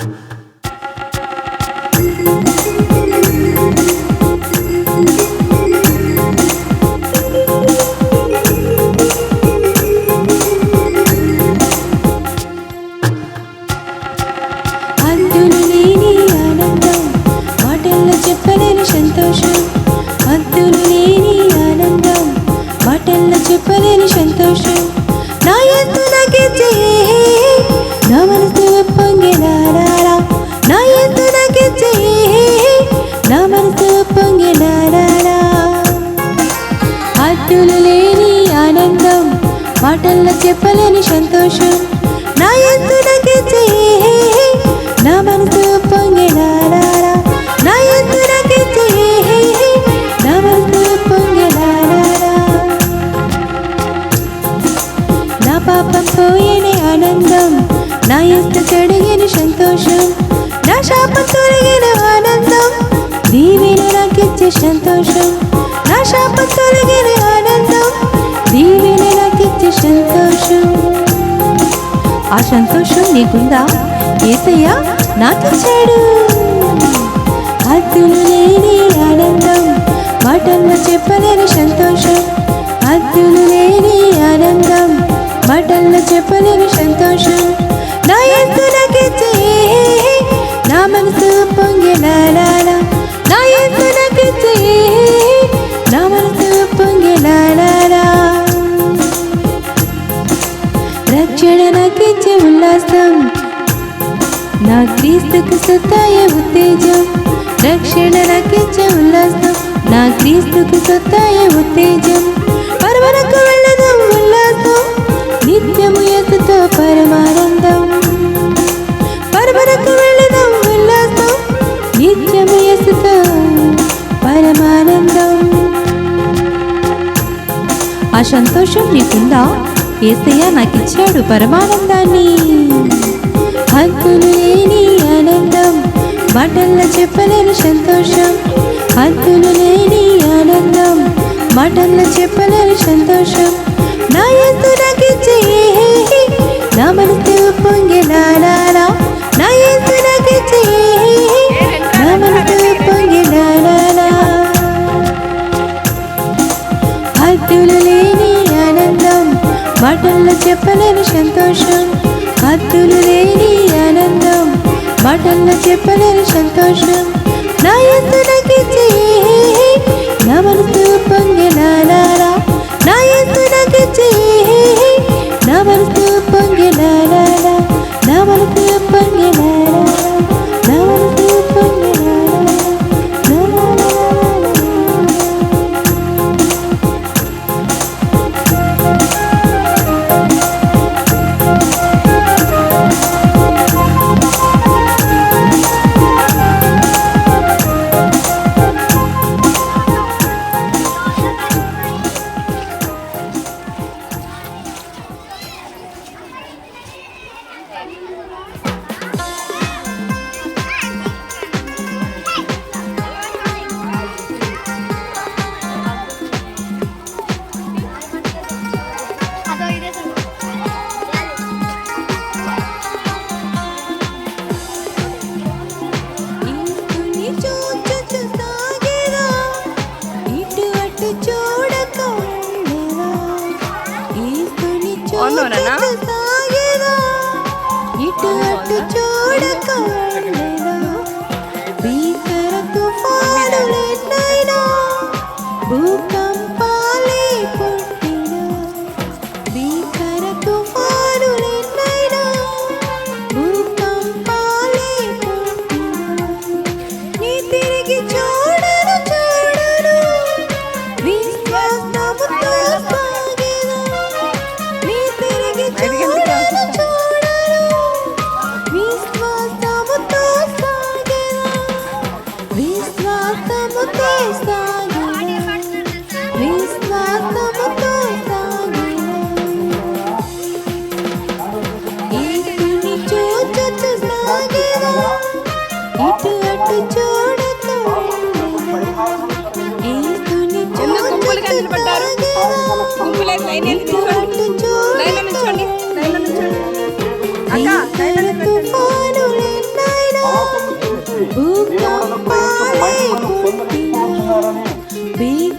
హద్దులు మాటల్లో చెప్పలేని సంతోషం. నా ఎత్తు నాకెచ్చే నా మనసు పొంగిలారా నా ఎత్తు నాకెచ్చే నా మనసు పొంగిలారా నా పాపం పోయని ఆనందం. నా ఎత్తు కడిగిన సంతోషం. నా శాపం తొలగిన ఆనందం. దీవెన నాకిచ్చే సంతోషం. సంతోషం. ఆ సంతోషం నీకుందా? ఏసయ్య నాతో చేడు. అద్దులు లేని ఆనందం మాటల్లో చెప్పలేని సంతోషం. అద్దులు లేని ఆనందం మాటల్లో చెప్పలేని సంతోషం. నా ఎత్తు రక్షణ నాకిచ్చే ఉల్లాసం. నా క్రీస్తుకు సొత్తాయ ఉత్తేజం. రక్షణ నాకిచ్చే ఉల్లాసం. నా క్రీస్తుకు సొత్తాయ ఉత్తేజం. పరవరకు వెళ్ళదాం ఉల్లాసం. నిత్యము ఎత్తుతో పరమానందం. పరవరకు వెళ్ళదాం ఉల్లాసం. నిత్యము ఎత్తుతో పరమానందం. ఆ సంతోషం నీకుందా ఏసయ్య నాకిచ్చాడు పరమానందాన్ని. అంతులు లేని ఆనందం మాటల్లో చెప్పలేని సంతోషం. అంతులు లేని ఆనందం మాటల్లో చెప్పలేని సంతోషం. నా ఎత్తు నాకిచ్చే నా మనసు పొంగిలారా మాటల్లో చెప్పలేని సంతోషం. హద్దులు లేని ఆనందం. మాటల్లో చెప్పలేని సంతోషం. నా ఎత్తు నాకిచ్చే నా మనసు ನೋಡೋಣ be